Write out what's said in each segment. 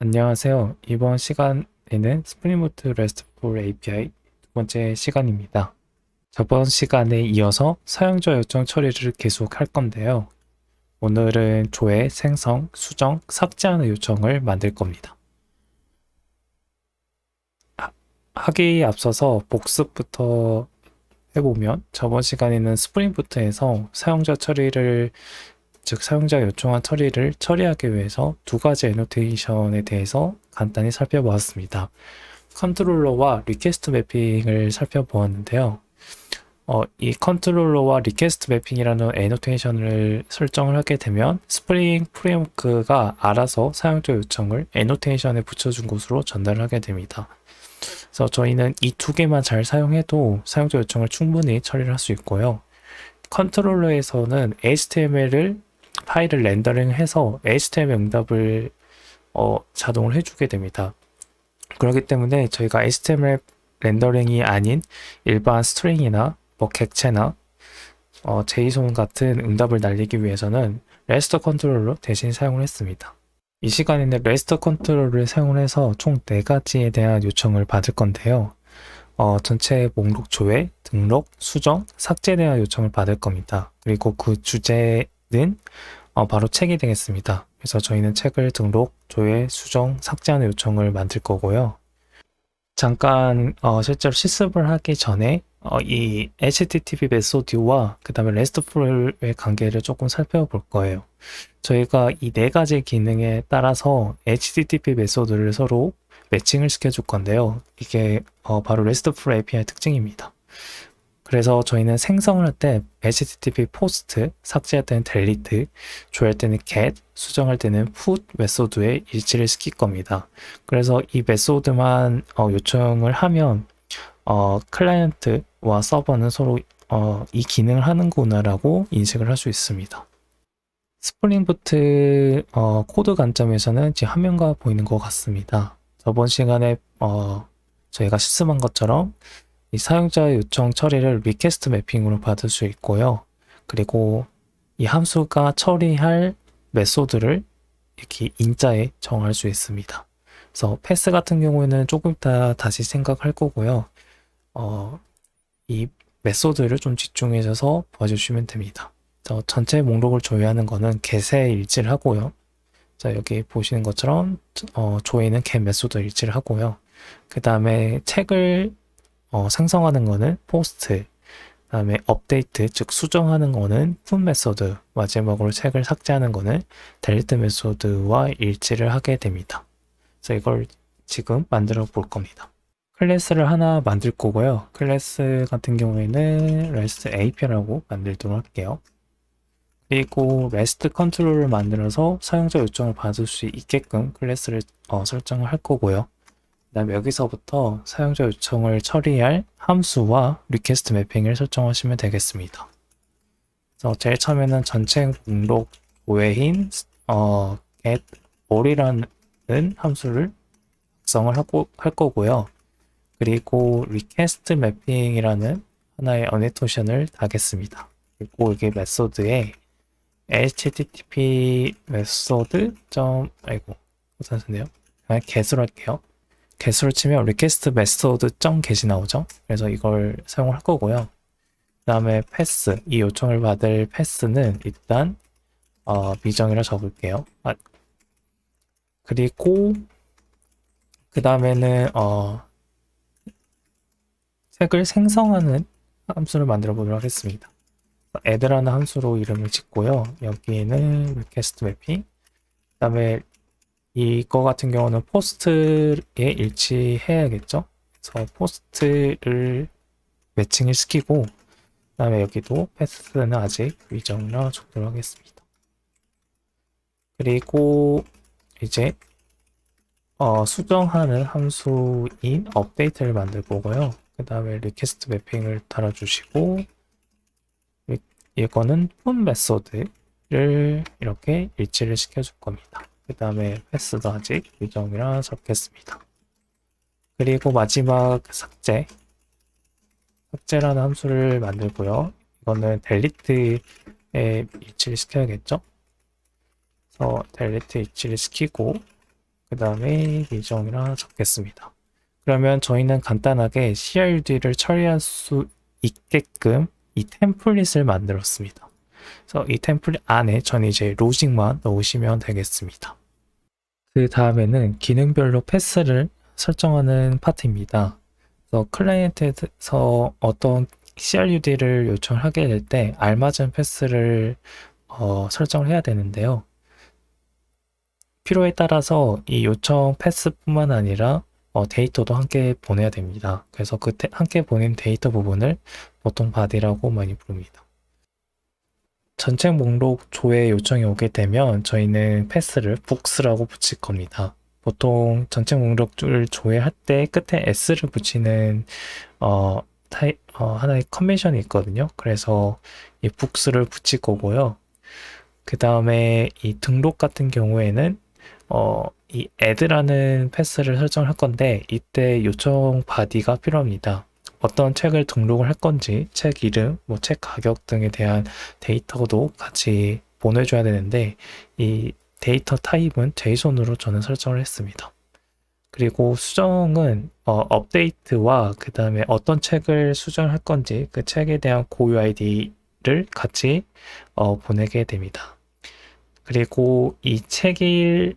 안녕하세요. 이번 시간에는 스프링부트 RESTful API 두 번째 시간입니다. 저번 시간에 이어서 사용자 요청 처리를 계속 할 건데요. 오늘은 조회, 생성, 수정, 삭제하는 요청을 만들 겁니다. 하- 하기에 앞서서 복습부터 해보면 저번 시간에는 스프링부트에서 사용자 처리를 즉 사용자 요청한 처리를 처리하기 위해서 두 가지 애노테이션에 대해서 간단히 살펴보았습니다. 컨트롤러와 리퀘스트 매핑을 살펴보았는데요. 어, 이 컨트롤러와 리퀘스트 매핑이라는 애노테이션을 설정을 하게 되면 스프링 프레임워크가 알아서 사용자 요청을 애노테이션에 붙여준 곳으로 전달하게 됩니다. 그래서 저희는 이 두 개만 잘 사용해도 사용자 요청을 충분히 처리를 할 수 있고요. 컨트롤러에서는 HTML을 파일을 렌더링해서 HTML 응답을 어, 자동으로 해주게 됩니다. 그렇기 때문에 저희가 HTML 렌더링이 아닌 일반 스트링이나 뭐 객체나 어, JSON 같은 응답을 날리기 위해서는 REST 컨트롤러 대신 사용을 했습니다. 이 시간에는 REST 컨트롤러를 사용을 해서 총 4가지에 대한 요청을 받을 건데요. 어, 전체 목록 조회, 등록, 수정, 삭제에 대한 요청을 받을 겁니다. 그리고 그 주제는 어, 바로 책이 되겠습니다. 그래서 저희는 책을 등록, 조회, 수정, 삭제하는 요청을 만들 거고요. 잠깐 어, 실제로 실습을 하기 전에 어, 이 HTTP 메소드와 그 다음에 RESTful의 관계를 조금 살펴볼 거예요. 저희가 이 네 가지 기능에 따라서 HTTP 메소드를 서로 매칭을 시켜줄 건데요. 이게 어, 바로 RESTful API 특징입니다. 그래서 저희는 생성을 할 때 HTTP 포스트, 삭제할 때는 delete, 조회할 때는 get, 수정할 때는 put 메소드에 일치를 시킬 겁니다. 그래서 이 메소드만 어, 요청을 하면 어, 클라이언트와 서버는 서로 어, 이 기능을 하는구나라고 인식을 할 수 있습니다. 스프링부트 어, 코드 관점에서는 지금 화면과 보이는 것 같습니다. 저번 시간에 어, 저희가 실습한 것처럼 이 사용자 요청 처리를 리퀘스트 매핑으로 받을 수 있고요. 그리고 이 함수가 처리할 메소드를 이렇게 인자에 정할 수 있습니다. 그래서 패스 같은 경우에는 조금 이따 다시 생각할 거고요. 어, 이 메소드를 좀 집중해서 봐주시면 됩니다. 저 전체 목록을 조회하는 거는 get에 일치를 하고요. 자, 여기 보시는 것처럼 어, 조회는 get 메소드 일치를 하고요. 그 다음에 책을 어, 생성하는 거는 포스트, 그다음에 업데이트, 즉 수정하는 거는 put 메소드, 마지막으로 책을 삭제하는 거는 delete 메소드와 일치를 하게 됩니다. 그래서 이걸 지금 만들어 볼 겁니다. 클래스를 하나 만들 거고요. 클래스 같은 경우에는 REST API라고 만들도록 할게요. 그리고 REST 컨트롤을 만들어서 사용자 요청을 받을 수 있게끔 클래스를 어, 설정을 할 거고요. 그다음에 여기서부터 사용자 요청을 처리할 함수와 리퀘스트 매핑을 설정하시면 되겠습니다. 그래서 제일 처음에는 전체 목록 조회인 어, get all이라는 함수를 작성을 하고 할 거고요. 그리고 리퀘스트 매핑이라는 하나의 어네토션을 다겠습니다. 그리고 이게 메소드에 http 메소드 점 아이고 못하셨네요. 그냥 get으로 할게요. Get으로 치면 request method get이 나오죠. 그래서 이걸 사용할 거고요. 그 다음에 pass 이 요청을 받을 pass는 일단 어, 미정이라 적을게요. 아, 그리고 그 다음에는 어, 책을 생성하는 함수를 만들어 보도록 하겠습니다. add라는 함수로 이름을 짓고요. 여기에는 request mapping 그 다음에 이거 같은 경우는 포스트에 일치해야겠죠. 그래서 포스트를 매칭을 시키고 그 다음에 여기도 패스는 아직 위정이라 적도록 하겠습니다. 그리고 이제 어, 수정하는 함수인 업데이트를 만들 거고요. 그 다음에 리퀘스트 매핑을 달아주시고 이- 이거는 put 메소드를 이렇게 일치를 시켜줄 겁니다. 그 다음에 패스도 아직 위정이라 적겠습니다. 그리고 마지막 삭제. 삭제라는 함수를 만들고요. 이거는 delete에 일치를 시켜야겠죠? 그래서 delete 일치를 시키고 그 다음에 예정이라 적겠습니다. 그러면 저희는 간단하게 CRUD를 처리할 수 있게끔 이 템플릿을 만들었습니다. 그래서 이 템플릿 안에 전 이제 로직만 넣으시면 되겠습니다. 그 다음에는 기능별로 패스를 설정하는 파트입니다. 그래서 클라이언트에서 어떤 CRUD를 요청하게 될 때 알맞은 패스를 어, 설정을 해야 되는데요. 필요에 따라서 이 요청 패스뿐만 아니라 어, 데이터도 함께 보내야 됩니다. 그래서 그 테, 함께 보낸 데이터 부분을 보통 바디라고 많이 부릅니다. 전체 목록 조회 요청이 오게 되면 저희는 패스를 북스라고 붙일 겁니다. 보통 전체 목록을 조회할 때 끝에 s를 붙이는 어, 타입, 어, 하나의 컨벤션이 있거든요. 그래서 이 북스를 붙일 거고요. 그 다음에 이 등록 같은 경우에는 어, 이 add라는 패스를 설정할 건데 이때 요청 바디가 필요합니다. 어떤 책을 등록을 할 건지 책 이름, 뭐 책 가격 등에 대한 데이터도 같이 보내줘야 되는데 이 데이터 타입은 JSON으로 저는 설정을 했습니다. 그리고 수정은 어, 업데이트와 그 다음에 어떤 책을 수정할 건지 그 책에 대한 고유 아이디를 같이 어, 보내게 됩니다. 그리고 이 책이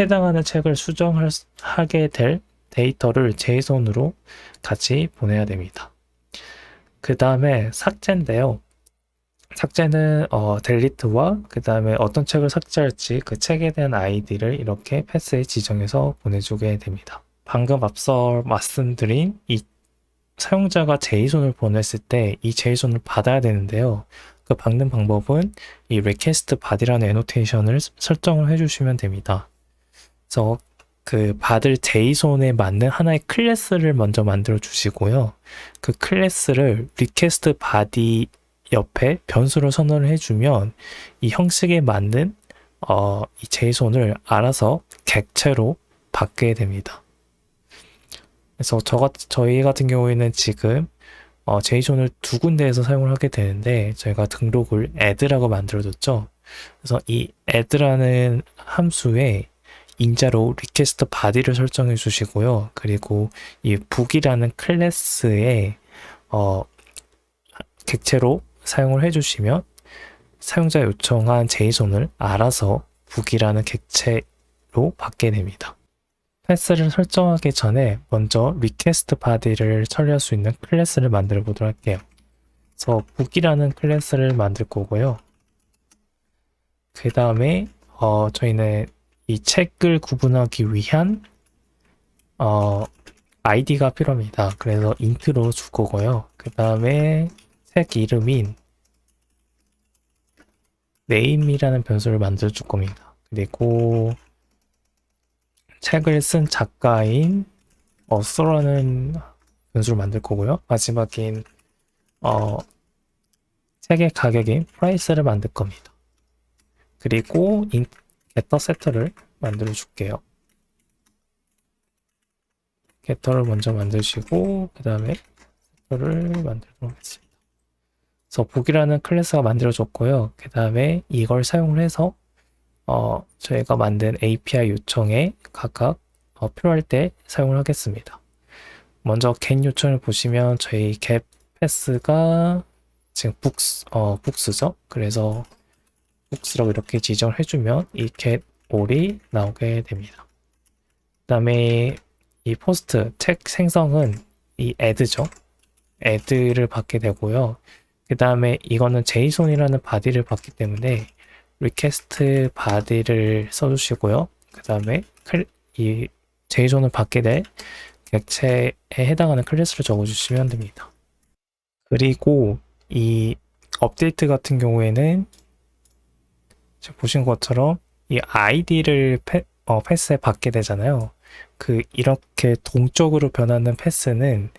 해당하는 책을 수정하게 될 데이터를 JSON으로 같이 보내야 됩니다. 그 다음에 삭제인데요. 삭제는 어, 델리트와 그 다음에 어떤 책을 삭제할지 그 책에 대한 아이디를 이렇게 패스에 지정해서 보내주게 됩니다. 방금 앞서 말씀드린 이 사용자가 JSON을 보냈을 때 이 JSON을 받아야 되는데요. 그 받는 방법은 이 request body라는 애노테이션을 설정을 해주시면 됩니다. 그래서 그 받을 제이손에 맞는 하나의 클래스를 먼저 만들어 주시고요. 그 클래스를 리퀘스트 바디 옆에 변수로 선언을 해주면 이 형식에 맞는 어, 이 제이손을 알아서 객체로 받게 됩니다. 그래서 저, 저희 같은 경우에는 지금 어, 제이손을 두 군데에서 사용을 하게 되는데 저희가 등록을 add라고 만들어뒀죠. 그래서 이 add라는 함수에 인자로 리퀘스트 바디를 설정해 주시고요. 그리고 이 북이라는 클래스에 어, 객체로 사용을 해 주시면 사용자 요청한 제이손을 알아서 북이라는 객체로 받게 됩니다. 패스를 설정하기 전에 먼저 리퀘스트 바디를 처리할 수 있는 클래스를 만들어 보도록 할게요. 그래서 북이라는 클래스를 만들 거고요. 그 다음에 어, 저희는 이 책을 구분하기 위한 어, 아이디가 필요합니다. 그래서 인트로 줄 거고요. 그 다음에 책 이름인 네임이라는 변수를 만들어 줄 겁니다. 그리고 책을 쓴 작가인 어서라는 변수를 만들 거고요. 마지막인 어, 책의 가격인 프라이스를 만들 겁니다. 그리고 인, 게터 세트를 만들어 줄게요. 게터를 먼저 만드시고 그 다음에 세터를 만들도록 하겠습니다. 그래서 복이라는 클래스가 만들어졌고요. 그 다음에 이걸 사용을 해서 어, 저희가 만든 API 요청에 각각 어, 필요할 때 사용을 하겠습니다. 먼저 get 요청을 보시면 저희 get 패스가 지금 북스, 어, 북스죠. 그래서 북스라고 이렇게 지정을 해주면 이 get all이 나오게 됩니다. 그 다음에 이 포스트 책 생성은 이 add죠. add를 받게 되고요. 그 다음에 이거는 JSON이라는 바디를 받기 때문에 request body를 써주시고요. 그 다음에 이 JSON을 받게 될 객체에 해당하는 클래스를 적어주시면 됩니다. 그리고 이 업데이트 같은 경우에는 보신 것처럼 이 아이디를 패, 어, 패스에 받게 되잖아요. 그 이렇게 동적으로 변하는 패스는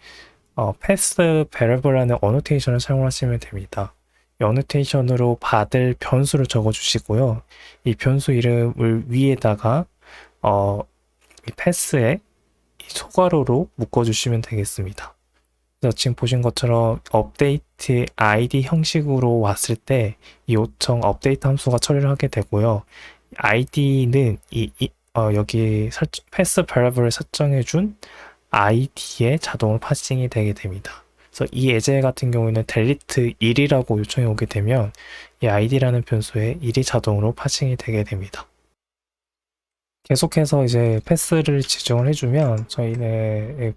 어, 패스 베러블라는 어노테이션을 사용하시면 됩니다. 이 어노테이션으로 받을 변수를 적어주시고요. 이 변수 이름을 위에다가 어, 이 패스에 이 소괄호로 묶어주시면 되겠습니다. 지금 보신 것처럼 업데이트 id 형식으로 왔을 때 이 요청 업데이트 함수가 처리를 하게 되고요. id는 이, 이 어, 여기 설정, 패스 바리블을 설정해 준 id에 자동으로 파싱이 되게 됩니다. 그래서 이 예제 같은 경우에는 delete 1이라고 요청이 오게 되면 이 id라는 변수에 1이 자동으로 파싱이 되게 됩니다. 계속해서 이제 패스를 지정을 해주면 저희는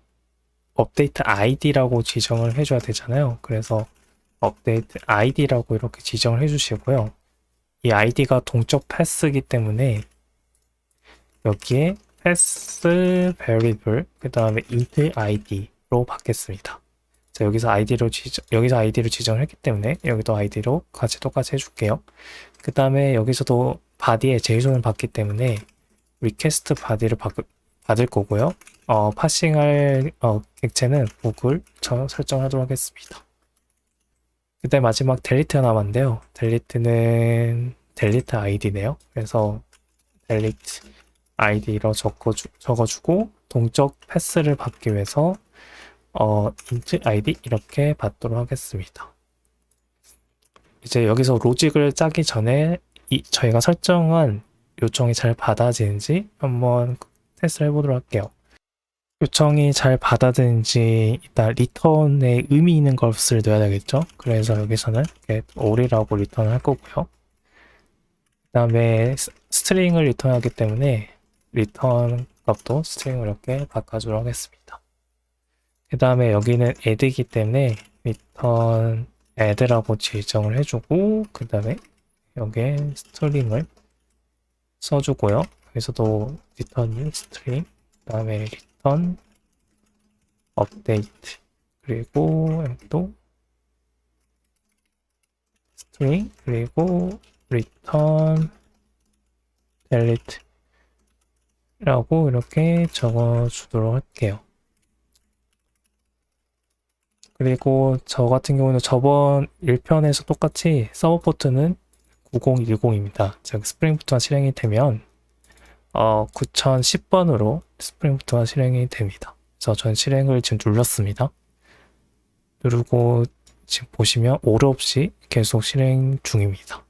업데이트 id라고 지정을 해줘야 되잖아요. 그래서 업데이트 id라고 이렇게 지정을 해주시고요. 이 id가 동적 패스이기 때문에 여기에 패스 variable 그 다음에 int id로 받겠습니다. 자, 여기서 id로 지정, 여기서 id로 지정을 했기 때문에 여기도 id로 같이 똑같이 해줄게요. 그 다음에 여기서도 body에 JSON을 받기 때문에 request 받, 받을 거고요. 어, 파싱할 어, 객체는 저 설정하도록 하겠습니다. 그다음 마지막 delete가 남았는데요. delete는 delete id네요. 그래서 delete id로 적어주, 적어주고 동적 패스를 받기 위해서 어, int id 이렇게 받도록 하겠습니다. 이제 여기서 로직을 짜기 전에 이, 저희가 설정한 요청이 잘 받아지는지 한번 테스트를 해보도록 할게요. 요청이 잘 받아들인지 일단 리턴에 의미 있는 것을 넣어야 되겠죠. 그래서 여기서는 get all이라고 리턴을 할 거고요. 그 다음에 스트링을 리턴하기 때문에 리턴 값도 스트링을 이렇게 바꿔주도록 하겠습니다. 그 다음에 여기는 add이기 때문에 리턴 add라고 지정을 해주고 그 다음에 여기에 스트링을 써주고요. 여기서도 리턴 스트링 그 다음에 리턴 업데이트 그리고 또 스트링 그리고 리턴 델리트 라고 이렇게 적어 주도록 할게요. 그리고 저 같은 경우는 저번 1편에서 똑같이 서버 포트는 9010입니다. 즉 스프링부트가 실행이 되면 어, 9010번으로 스프링부트가 실행이 됩니다. 그래서 전 실행을 지금 눌렀습니다. 누르고 지금 보시면 오류 없이 계속 실행 중입니다.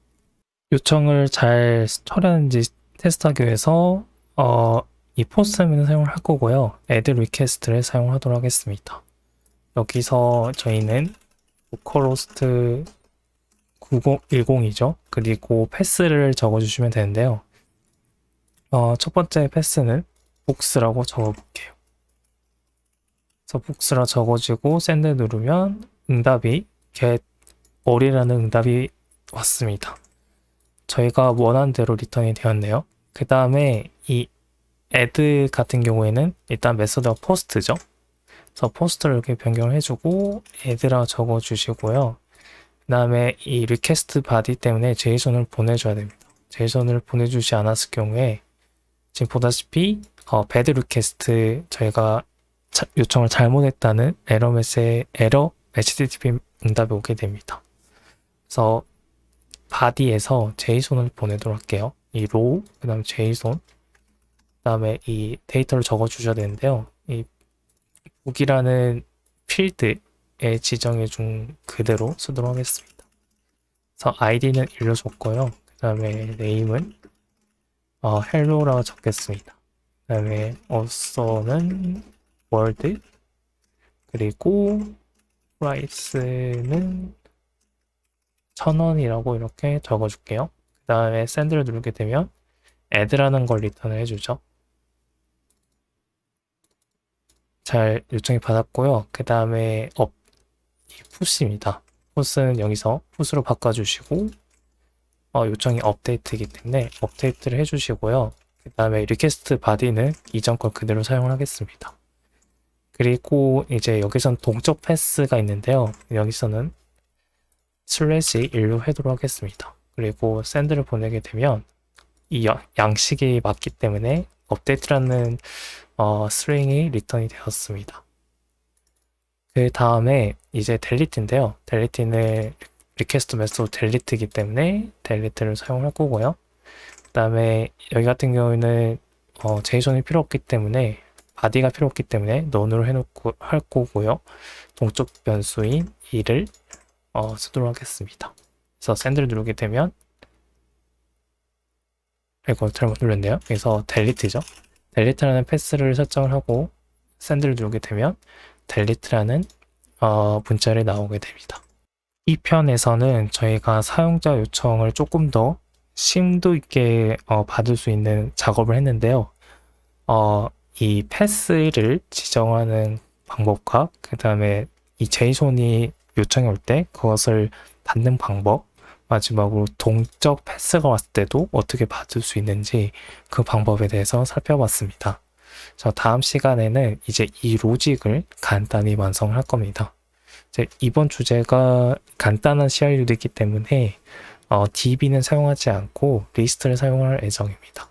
요청을 잘 처리하는지 테스트하기 위해서 어, 이 포스트맨을 사용을 할 거고요. add request를 사용하도록 하겠습니다. 여기서 저희는 로컬호스트 9010이죠. 그리고 패스를 적어주시면 되는데요. 어, 첫 번째 패스는 books라고 적어볼게요. 그래서 books라 적어주고 send 누르면 응답이 get all이라는 응답이 왔습니다. 저희가 원한 대로 리턴이 되었네요. 그 다음에 이 add 같은 경우에는 일단 메서드가 post죠. 그래서 post를 이렇게 변경을 해주고 add라 적어주시고요. 그 다음에 이 request body 때문에 JSON을 보내줘야 됩니다. JSON을 보내주지 않았을 경우에 지금 보다시피 어, bad request 저희가 자, 요청을 잘못했다는 에러 메시 에러 HTTP 응답이 오게 됩니다. 그래서 body에서 JSON을 보내도록 할게요. 이 row, 그 다음에 JSON, 그 다음에 이 데이터를 적어 주셔야 되는데요. 이 book이라는 필드에 지정해 준 그대로 쓰도록 하겠습니다. 그래서 id는 일로 줬고요. 그 다음에 name은 어, hello라고 적겠습니다. 그 다음에 author는 world 그리고 price는 천 원이라고 이렇게 적어줄게요. 그 다음에 send를 누르게 되면 add라는 걸 리턴을 해주죠. 잘 요청이 받았고요. 그 다음에 업, 이 푸시입니다. 푸스는 여기서 푸스로 바꿔주시고 어, 요청이 업데이트이기 때문에 업데이트를 해주시고요. 그 다음에 리퀘스트 바디는 이전 걸 그대로 사용을 하겠습니다. 그리고 이제 여기선 동적 패스가 있는데요. 여기서는 슬래시 1로 해도록 하겠습니다. 그리고 샌드를 보내게 되면 이 양식이 맞기 때문에 업데이트라는 어, 스트링이 리턴이 되었습니다. 그 다음에 이제 델리트인데요. 델리트는 리퀘스트 메소드 델리트이기 때문에 델리트를 사용할 거고요. 그 다음에 여기 같은 경우에는 어, 제이손이 필요 없기 때문에 바디가 필요 없기 때문에 넌으로 해놓고 할 거고요. 동적 변수인 2를 어, 쓰도록 하겠습니다. 그래서 샌드를 누르게 되면 이거 잘못 눌렀네요. 그래서 델리트죠. 델리트라는 패스를 설정을 하고 샌드를 누르게 되면 델리트라는 어, 문자를 나오게 됩니다. 이 편에서는 저희가 사용자 요청을 조금 더 심도 있게 어, 받을 수 있는 작업을 했는데요. 어, 이 패스를 지정하는 방법과 그 다음에 이 제이손이 요청이 올 때 그것을 받는 방법, 마지막으로 동적 패스가 왔을 때도 어떻게 받을 수 있는지 그 방법에 대해서 살펴봤습니다. 자, 다음 시간에는 이제 이 로직을 간단히 완성할 겁니다. 이번 주제가 간단한 CRU도 있기 때문에 어, DB는 사용하지 않고 리스트를 사용할 예정입니다.